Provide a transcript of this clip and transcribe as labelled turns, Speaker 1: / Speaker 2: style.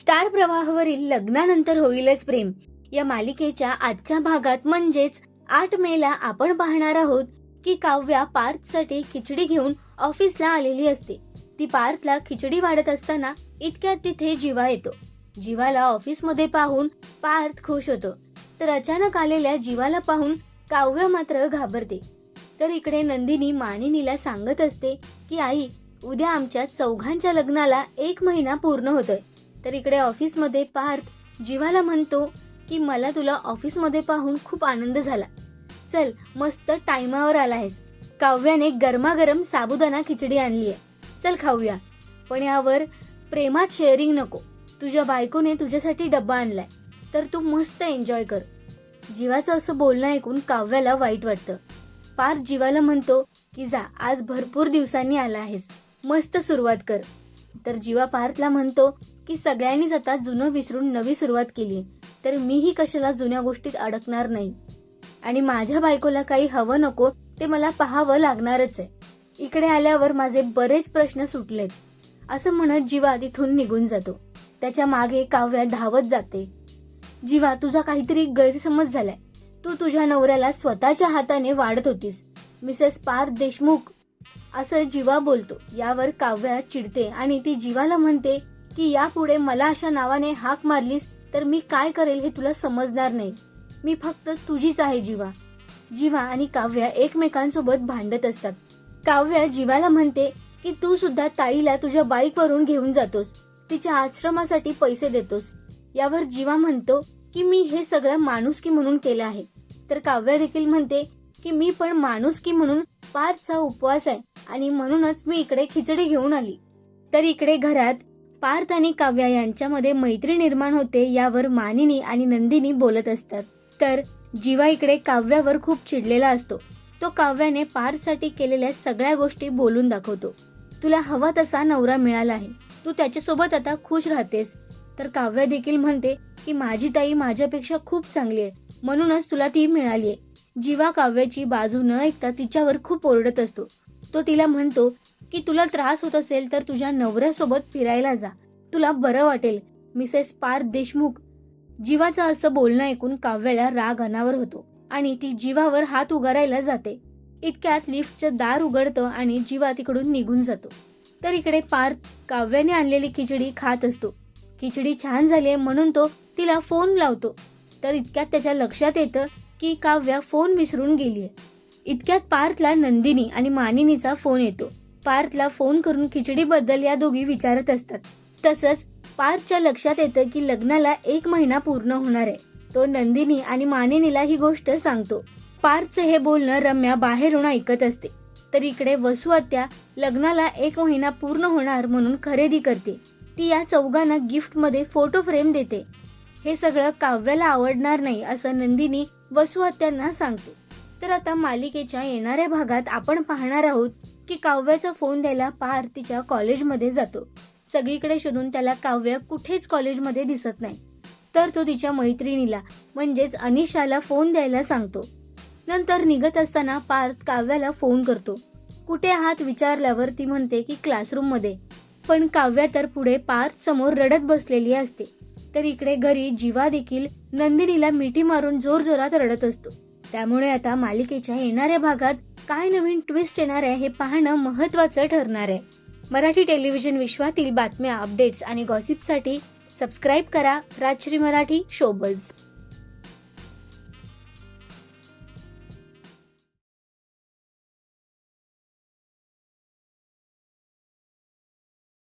Speaker 1: Star प्रवाहावरील लग्नानंतर होईलच प्रेम. या मालिकेच्या आजच्या भागात म्हणजेच आठ मेला आपण पाहणार आहोत की काव्या पार्थसाठी खिचडी घेऊन ऑफिसला आलेली असते. ती पार्थला खिचडी वाढत असताना इतक्यात तिथे जीवा येतो. जीवाला ऑफिसमध्ये पाहून पार्थ खुश होतो. तर अचानक आलेल्या जीवाला पाहून काव्य मात्र घाबरते. तर इकडे नंदिनी मानिनीला सांगत असते की आई उद्या आमच्या चौघांच्या लग्नाला एक महिना पूर्ण होतोय. तर इकडे ऑफिसमध्ये पार्थ जीवाला म्हणतो की मला तुला ऑफिसमध्ये पाहून खूप आनंद झाला. चल मस्त टायमावर आला आहेस काव्याने गरमागरम साबुदाणा खिचडी आणली आहे चल खाऊया. पण यावर प्रेमात शेअरिंग नको. तुझ्या बायकोने तुझ्यासाठी डब्बा आणलाय. तर तू मस्त एन्जॉय कर. जीवाचं असं बोलणं ऐकून काव्याला वाईट वाटतं. पार्थ जीवाला म्हणतो की जा आज भरपूर दिवसांनी आला आहेस. मस्त सुरुवात कर. तर जीवा पार्थला म्हणतो की सगळ्यांनीच आता जुनं विसरून नवी सुरुवात केली. तर मीही कशाला जुन्या गोष्टीत अडकणार नाही. आणि माझ्या बायकोला काही हवं नको ते मला पाहावं लागणारच आहे. इकडे आल्यावर माझे बरेच प्रश्न सुटलेत. असं म्हणत जीवा तिथून निघून जातो. त्याच्यामागे काव्या धावत जाते. जीवा तुझा काहीतरी गैरसमज झालाय. तू तुझ्या नवऱ्याला स्वतःच्या हाताने वाढत होतीस. मिसेस पार्थ देशमुख असं जीवा बोलतो. यावर काव्या चिडते आणि ती जीवाला म्हणते की यापुढे मला अशा नावाने हाक मारलीस तर मी काय करेल हे तुला समजणार नाही. मी फक्त तुझीच आहे जीवा. जीवा आणि काव्या एकमेकांसोबत भांडत असतात. काव्या जीवाला म्हणते की तू सुद्धा ताईला तुझ्या बाईकवरून घेऊन जातोस. तिच्या आश्रमासाठी पैसे देतोस. यावर जीवा म्हणतो की मी हे सगळं माणुसकी म्हणून केलं आहे. तर काव्या देखील म्हणते की मी पण माणुसकी म्हणून पार्थचा उपवास आहे आणि म्हणूनच मी इकडे खिचडी घेऊन आली. तर इकडे घरात पार्थ आणि काव्या यांच्यामध्ये मैत्री निर्माण होते यावर मानिनी आणि नंदिनी बोलत असतात. तर जीवा इकडे काव्यावर खूप चिडलेला असतो. तो काव्याने पारसाठी केलेल्या सगळ्या गोष्टी बोलून दाखवतो. तुला हवा तसा नवरा मिळाला आहे. तू त्याच्यासोबत आता खुश राहतेस. तर काव्या देखील म्हणते की माझी ताई माझ्यापेक्षा खूप चांगली आहे. म्हणूनच तुला ती मिळाली आहे. जीवा काव्याची बाजू न ऐकता तिच्यावर खूप ओरडत असतो. तो तिला म्हणतो की तुला त्रास होत असेल तर तुझ्या नवऱ्यासोबत फिरायला जा. तुला बरं वाटेल मिसेस पार्थ देशमुख. जीवाचं असं बोलणं ऐकून काव्याला राग अनावर होतो आणि ती जीवावर हात उगारायला जाते. इतक्यात लिफ्टचं दार उघडतं आणि जीवा तिकडून निघून जातो. तर इकडे पार्थ काव्याने आणलेली खिचडी खात असतो. खिचडी छान झाली म्हणून तो तिला फोन लावतो. तर इतक्यात त्याच्या लक्षात येतं की काव्या फोन विसरून गेलीये. इतक्यात पार्थला नंदिनी आणि मानिनीचा फोन येतो. पार्थला फोन करून खिचडीबद्दल या दोघी विचारत असतात. तसंच पार्थच्या लक्षात येतं की लग्नाला एक महिना पूर्ण होणार आहे. तो नंदिनी आणि मानिनीला ही गोष्ट सांगतो. पार्थचं हे बोलणं रम्या बाहेरून ऐकत असते. तर इकडे वसुआत्या लग्नाला एक महिना पूर्ण होणार म्हणून खरेदी करते. ती या चौघांना गिफ्टमध्ये फोटो फ्रेम देते. हे सगळं काव्याला आवडणार नाही असं नंदिनी वसुहत्यांना सांगते. तर आता मालिकेच्या येणाऱ्या भागात आपण पाहणार आहोत की काव्याचा फोन द्यायला पार तिच्या कॉलेजमध्ये जातो. सगळीकडे शोधून त्याला काव्य कुठेच कॉलेजमध्ये दिसत नाही. तर तो तिच्या मैत्रिणीला म्हणजेच अनिशाला फोन द्यायला सांगतो. नंतर निघत असताना पार्थ काव्याला फोन करतो. कुठे आहात विचारल्यावर ती म्हणते की क्लासरूममध्ये पण काव्या तर पुढे पार्थ समोर रडत बसलेली असते. तर इकडे घरी जीवा देखील नंदिनीला मिठी मारून जोर जोरात रडत असतो. त्यामुळे आता मालिकेच्या येणाऱ्या भागात काय नवीन ट्विस्ट येणार आहे हे पाहणं महत्वाचं ठरणार आहे. मराठी टेलिव्हिजन विश्वातील बातम्या अपडेट्स आणि गॉसिपसाठी सबस्क्राईब करा राजश्री मराठी शोबज